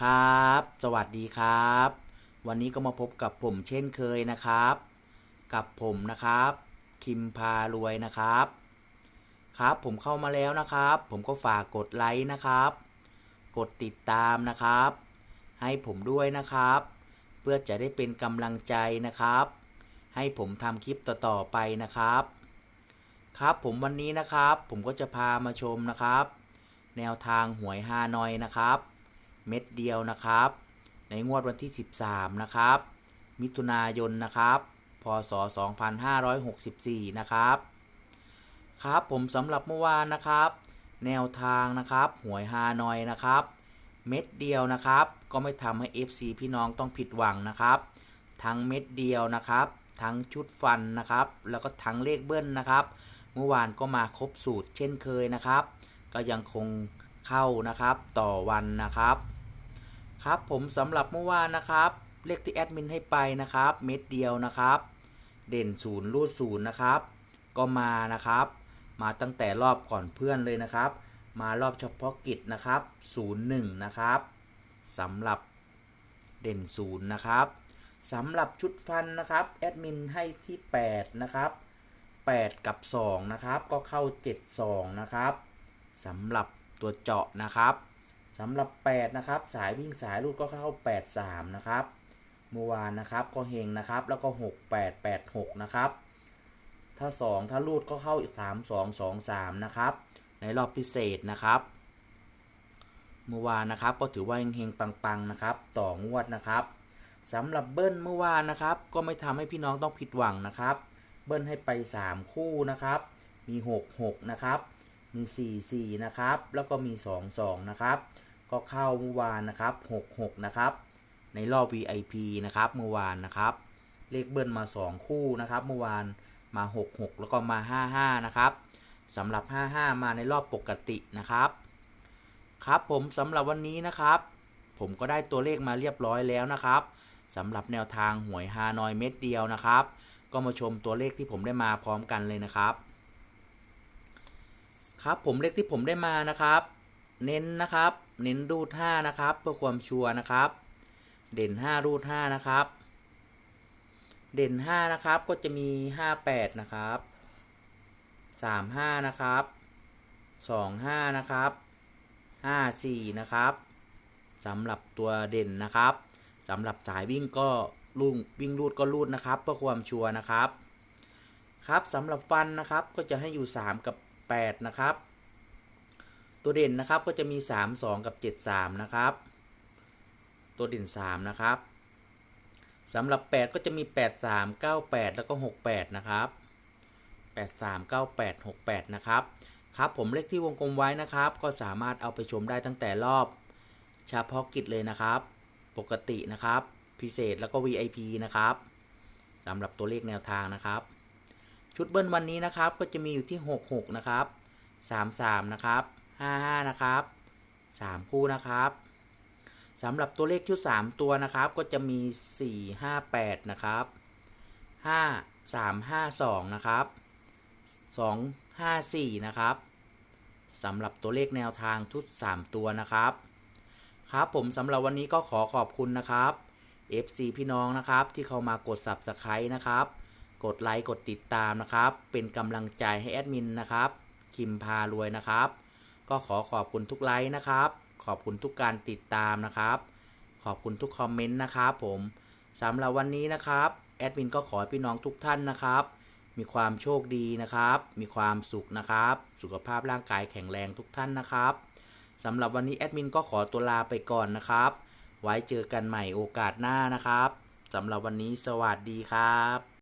ครับ สวัสดีครับ วันนี้ก็มาพบกับผมเช่นเคยนะครับ กับผมนะครับ คิมพารวยนะครับ ครับผมเข้ามาแล้วนะครับ ผมก็ฝากกดไลค์นะครับ กดติดตามนะครับ ให้ผมด้วยนะครับ เพื่อจะได้เป็นกำลังใจนะครับ ให้ผมทำคลิปต่อๆไปนะครับ ครับผมวันนี้นะครับ ผมก็จะพามาชมนะครับ แนวทางหวยฮานอยนะครับ เม็ดเดียวนะครับ ในงวดวันที่ 13 นะครับ มิถุนายนนะครับ พศ 2564 นะครับ ครับผมสำหรับเมื่อวานนะครับ แนวทางนะครับ หวยฮานอยนะครับ เม็ดเดียวนะครับ ก็ไม่ทำให้ FC พี่น้องต้องผิดหวังนะครับ ทั้งเม็ดเดียวนะครับ ทั้งชุดฟันนะครับ แล้วก็ทั้งเลขเบิ้ลนะครับ เมื่อวานก็มาครบสูตรเช่นเคยนะครับ ก็ยังคงเข้านะครับต่อวันนะครับ ครับผมสำหรับเมื่อวานนะครับ เลขที่แอดมินให้ไปนะครับ เม็ดเดียวนะครับ เด่นศูนย์รูดศูนย์นะครับ ก็มานะครับ มาตั้งแต่รอบก่อนเพื่อนเลยนะครับ มารอบเฉพาะกิจนะครับ01นะครับสำหรับเด่นศูนย์นะครับสำหรับชุดฟันนะครับแอดมินให้ที่ 8 นะครับ 8 กับ 2 นะครับ ก็เข้า 72 นะครับสำหรับตัวเจาะนะครับ สำหรับ 8 นะครับ สายวิ่งสายรูดก็เข้า 83 นะครับเมื่อวานนะครับก็เฮงนะครับ แล้วก็ 6 8 8 6 นะครับ ถ้า 2 ถ้ารูดก็เข้าอีก 3 2 2 3 นะครับ ในรอบพิเศษนะครับเมื่อวานนะครับก็ถือว่าเฮงๆปังๆนะครับ ต่องวดนะครับสำหรับเบิ้ลเมื่อวานนะครับ ก็ไม่ทำให้พี่น้องต้องผิดหวังนะครับ เบิ้ลให้ไป 3 คู่นะครับ มี 6 6 นะครับ มี 4 4 นะครับ แล้วก็มี 2 2 นะครับ ก็เข้าเมื่อวานนะครับ 6 6 นะครับ ในรอบ VIP นะครับเมื่อวานนะครับ เลขเบิ้ลมา 2 คู่นะครับเมื่อวานมา 6 6 แล้วก็มา 5 5 นะครับสำหรับ 55 มาในรอบปกตินะครับ ครับผมสำหรับวันนี้นะครับ ผมก็ได้ตัวเลขมาเรียบร้อยแล้วนะครับสำหรับแนวทางหวยฮานอยเม็ดเดียวนะครับ ก็มาชมตัวเลขที่ผมได้มาพร้อมกันเลยนะครับ ครับผมเลขที่ผมได้มานะครับ เน้นนะครับ เน้นรูด5นะครับ เพื่อความชัวร์นะครับ เด่น 5 รูด5นะครับ เด่น 5 นะครับ ก็จะมี 58 นะครับ 35 นะครับ 25 นะครับ54 นะครับสำหรับตัวเด่นนะครับสำหรับสายวิ่งก็ลุ่งวิ่งรูดก็รูดนะครับ เพื่อความชัวร์นะครับ ครับสำหรับฟันนะครับก็จะให้อยู่ 3 กับ 8 นะครับ ตัวเด่นนะครับก็จะมี 3 2 กับ 7 3 นะครับ ตัวเด่น 3 นะครับสำหรับ 8 ก็จะมี 8 3 9 8 แล้วก็ 68 นะครับ 8 3 9 8 6 8 นะครับ ครับผมเลขที่วงกลมไว้นะครับ ก็สามารถเอาไปชมได้ตั้งแต่รอบเฉพาะกิจเลยนะครับ ปกตินะครับ พิเศษแล้วก็ VIP นะครับสำหรับตัวเลขแนวทางนะครับ ชุดเบิ้ลวันนี้นะครับ ก็จะมีอยู่ที่ 66 นะครับ 33 นะครับ 55 นะครับ 3 คู่นะครับสำหรับตัวเลขชุด 3 ตัวนะครับ ก็จะมี 4 5 8 นะครับ 5 3 5 2 นะครับ 2 5 4 นะครับสำหรับตัวเลขแนวทางทุก3ตัวนะครับ ครับผมสำหรับวันนี้ก็ขอขอบคุณนะครับ FC พี่น้องนะครับที่เข้ามากด Subscribe นะครับ กดไลค์กดติดตามนะครับ เป็นกำลังใจให้แอดมินนะครับ คิมพารวยนะครับ ก็ขอขอบคุณทุกไลค์นะครับ ขอบคุณทุกการติดตามนะครับ ขอบคุณทุกคอมเมนต์นะครับผมสำหรับวันนี้นะครับแอดมินก็ขอให้พี่น้องทุกท่านนะครับ มีความโชคดีนะครับ มีความสุขนะครับ สุขภาพร่างกายแข็งแรงทุกท่านนะครับสำหรับวันนี้แอดมินก็ขอตัวลาไปก่อนนะครับ ไว้เจอกันใหม่โอกาสหน้านะครับสำหรับวันนี้สวัสดีครับ